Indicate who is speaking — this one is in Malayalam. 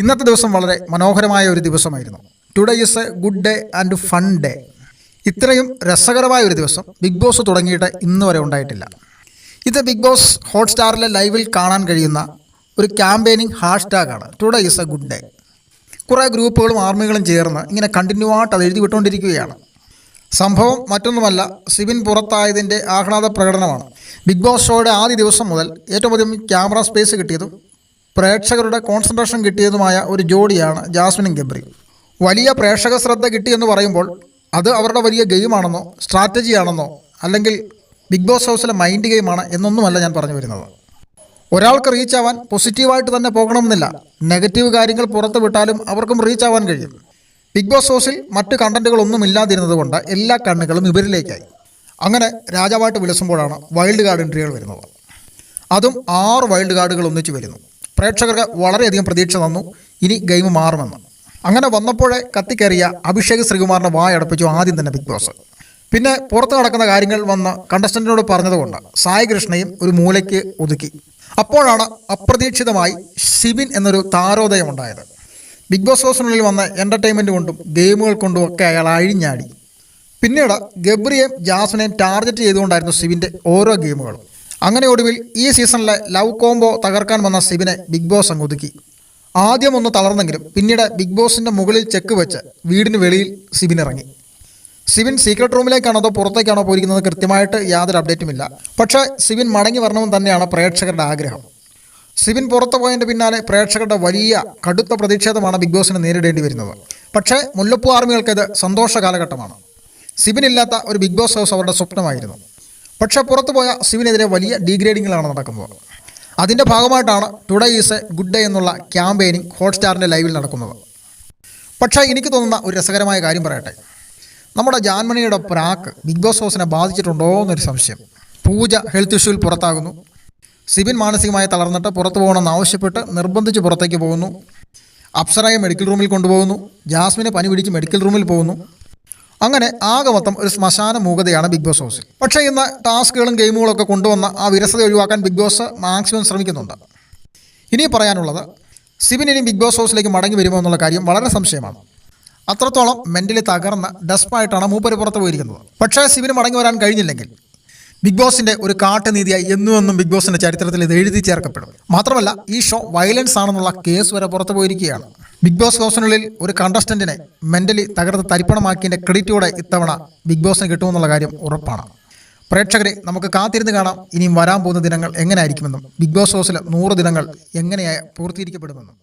Speaker 1: ഇന്നത്തെ ദിവസം വളരെ മനോഹരമായ ഒരു ദിവസമായിരുന്നു. Today is a good day and fun day ഇത്രയും രസകരമായ ഒരു ദിവസം ബിഗ് ബോസ് തുടങ്ങിയിട്ട് ഇന്ന് വരെ ഉണ്ടായിട്ടില്ല. ഇത് ബിഗ് ബോസ് ഹോട്ട്സ്റ്റാറിലെ ലൈവിൽ കാണാൻ കഴിയുന്ന ഒരു campaigning ഹാഷ്ടാഗാണ് today is a good day കുറേ ഗ്രൂപ്പുകളും ആർമികളും ചേർന്ന് ഇങ്ങനെ കണ്ടിന്യൂ ആയിട്ട് അത് എഴുതി വിട്ടുകൊണ്ടിരിക്കുകയാണ് സംഭവം മറ്റൊന്നുമല്ല സിബിൻ പുറത്തായതിന്റെ ആഹ്ലാദ പ്രകടനമാണ്. ബിഗ് ബോസ് ഷോയുടെ ആദ്യ ദിവസം മുതൽ ഏറ്റവും അധികം ക്യാമറ സ്പേസ് കിട്ടിയതും പ്രേക്ഷകരുടെ കോൺസെൻട്രേഷൻ കിട്ടിയതുമായ ഒരു ജോഡിയാണ് ജാസ്മിനും ഗബ്രി. വലിയ പ്രേക്ഷക ശ്രദ്ധ കിട്ടിയെന്ന് പറയുമ്പോൾ അത് അവരുടെ വലിയ ഗെയിമാണെന്നോ സ്ട്രാറ്റജി ആണെന്നോ അല്ലെങ്കിൽ ബിഗ് ബോസ് ഹൗസിലെ മൈൻഡ് ഗെയിമാണ് എന്നൊന്നുമല്ല ഞാൻ പറഞ്ഞു വരുന്നത്. ഒരാൾക്ക് റീച്ച് ആവാൻ പോസിറ്റീവായിട്ട് തന്നെ പോകണമെന്നില്ല. നെഗറ്റീവ് കാര്യങ്ങൾ പുറത്ത് വിട്ടാലും അവർക്കും റീച്ച് ആവാൻ കഴിയും. ബിഗ് ബോസ് ഹൗസിൽ മറ്റ് കണ്ടന്റുകളൊന്നും ഇല്ലാതിരുന്നതുകൊണ്ട് എല്ലാ കണ്ണുകളും ഇവരിലേക്കായി. അങ്ങനെ രാജാവായിട്ട് വിളിച്ചുമ്പോഴാണ് വൈൽഡ് കാർഡ് എൻട്രികൾ വരുന്നത്. അതും ആറ് വൈൽഡ് കാർഡുകൾ ഒന്നിച്ച് വരുന്നു. പ്രേക്ഷകർക്ക് വളരെയധികം പ്രതീക്ഷ തന്നു. ഇനി ഗെയിം മാറുമെന്ന്. അങ്ങനെ വന്നപ്പോഴേ കത്തിക്കേറിയ അഭിഷേക് ശ്രീകുമാറിനെ വായടപ്പിച്ചു ആദ്യം തന്നെ ബിഗ് ബോസ് പിന്നെ പുറത്ത് നടക്കുന്ന കാര്യങ്ങൾ വന്ന് കണ്ടസ്റ്റന്റിനോട് പറഞ്ഞതുകൊണ്ട് സായി കൃഷ്ണയും ഒരു മൂലയ്ക്ക് ഒതുക്കി. അപ്പോഴാണ് അപ്രതീക്ഷിതമായി സിബിൻ എന്നൊരു താരോദയം ഉണ്ടായത്. ബിഗ് ബോസ് ഹൗസിനുള്ളിൽ വന്ന എന്റർടൈൻമെന്റ് കൊണ്ടും ഗെയിമുകൾ കൊണ്ടും ഒക്കെ അയാൾ അഴിഞ്ഞാടി. പിന്നീട് ഗബ്രിയെയും ജാസ്മിനെയും ടാർഗറ്റ് ചെയ്തുകൊണ്ടായിരുന്നു സിബിന്റെ ഓരോ ഗെയിമുകളും അങ്ങനെ ഒടുവിൽ ഈ സീസണിലെ ലവ് കോംബോ തകർക്കാൻ വന്ന സിബിനെ ബിഗ് ബോസ് അങ്ങ് ഒതുക്കി. ആദ്യം ഒന്ന് തളർന്നെങ്കിലും പിന്നീട് ബിഗ് ബോസിന്റെ മുകളിൽ ചെക്ക് വെച്ച് വീടിന് വെളിയിൽ സിബിൻ ഇറങ്ങി. സിബിൻ സീക്രട്ട് റൂമിലേക്കാണോ അതോ പുറത്തേക്കാണോ പോയിരിക്കുന്നത് കൃത്യമായിട്ട് യാതൊരു അപ്ഡേറ്റും ഇല്ല. പക്ഷേ സിബിൻ മടങ്ങി വരണമെന്ന് തന്നെയാണ് പ്രേക്ഷകരുടെ ആഗ്രഹം. സിബിൻ പുറത്തു പോയതിന്റെ പിന്നാലെ പ്രേക്ഷകരുടെ വലിയ കടുത്ത പ്രതിഷേധമാണ് ബിഗ് ബോസിന് നേരിടേണ്ടി വരുന്നത്. പക്ഷേ മുല്ലപ്പൂ ആർമികൾക്ക് ഇത് സന്തോഷ കാലഘട്ടമാണ് സിബിൻ ഇല്ലാത്ത ഒരു ബിഗ് ബോസ് ഹൗസ് അവരുടെ സ്വപ്നമായിരുന്നു. പക്ഷേ പുറത്തു പോയ സിവിനെതിരെ വലിയ ഡീഗ്രേഡിങ്ങുകളാണ് നടക്കുന്നത്. അതിന്റെ ഭാഗമായിട്ടാണ് today is a good day എന്നുള്ള ക്യാമ്പയിനിങ് ഹോട്ട്സ്റ്റാറിന്റെ ലൈവിൽ നടക്കുന്നത്. പക്ഷേ എനിക്ക് തോന്നുന്ന ഒരു രസകരമായ കാര്യം പറയട്ടെ. നമ്മുടെ ജാൻമണിയുടെ പ്രാക്ക് ബിഗ് ബോസ് ഹൗസിനെ ബാധിച്ചിട്ടുണ്ടോ എന്നൊരു സംശയം. പൂജ ഹെൽത്ത് ഇഷ്യൂവിൽ പുറത്താകുന്നു. സിബിൻ മാനസികമായി തളർന്നിട്ട് പുറത്തു പോകണമെന്ന് ആവശ്യപ്പെട്ട് നിർബന്ധിച്ച് പുറത്തേക്ക് പോകുന്നു. അപ്സരയെ മെഡിക്കൽ റൂമിൽ കൊണ്ടുപോകുന്നു. ജാസ്മിനെ പനി പിടിച്ച് മെഡിക്കൽ റൂമിൽ പോകുന്നു. അങ്ങനെ ആകെ മൊത്തം ഒരു ശ്മശാന മൂകതയാണ് ബിഗ് ബോസ് ഹൗസിൽ പക്ഷേ ഇന്ന് ടാസ്കുകളും ഗെയിമുകളും ഒക്കെ കൊണ്ടുവന്ന ആ വിരസത ഒഴിവാക്കാൻ ബിഗ് ബോസ് മാക്സിമം ശ്രമിക്കുന്നുണ്ട്. ഇനി പറയാനുള്ളത് സിബിൻ ഇനി ബിഗ് ബോസ് ഹൗസിലേക്ക് മടങ്ങി വരുമോ എന്നുള്ള കാര്യം വളരെ സംശയമാണ്. അത്രത്തോളം മെന്റലി തകർന്ന് ഡെസ്പായിട്ടാണ് മൂപ്പര് പുറത്ത് പോയിരിക്കുന്നത്. പക്ഷേ സിബിന് മടങ്ങി വരാൻ കഴിഞ്ഞില്ലെങ്കിൽ ബിഗ് ബോസിന്റെ ഒരു കാട്ടുനീതിയായി എന്നും എന്നും ബിഗ് ബോസിന്റെ ചരിത്രത്തിൽ ഇത് എഴുതി ചേർക്കപ്പെടും. മാത്രമല്ല ഈ ഷോ വയലൻസ് ആണെന്നുള്ള കേസ് വരെ പുറത്തു പോയിരിക്കുകയാണ്. ബിഗ് ബോസ് ഹൗസിനുള്ളിൽ ഒരു കണ്ടസ്റ്റന്റിനെ മെന്റലി തകർത്ത് തരിപ്പണമാക്കിയതിന്റെ ക്രെഡിറ്റോടെ ഇത്തവണ ബിഗ് ബോസിന് കിട്ടുമെന്നുള്ള കാര്യം ഉറപ്പാണ്. പ്രേക്ഷകരെ നമുക്ക് കാത്തിരുന്ന് കാണാം. ഇനിയും വരാൻ പോകുന്ന ദിനങ്ങൾ എങ്ങനെയായിരിക്കുമെന്നും ബിഗ് ബോസ് ഹൗസിലെ നൂറ് ദിനങ്ങൾ എങ്ങനെയായി പൂർത്തീകരിക്കപ്പെടുമെന്നും.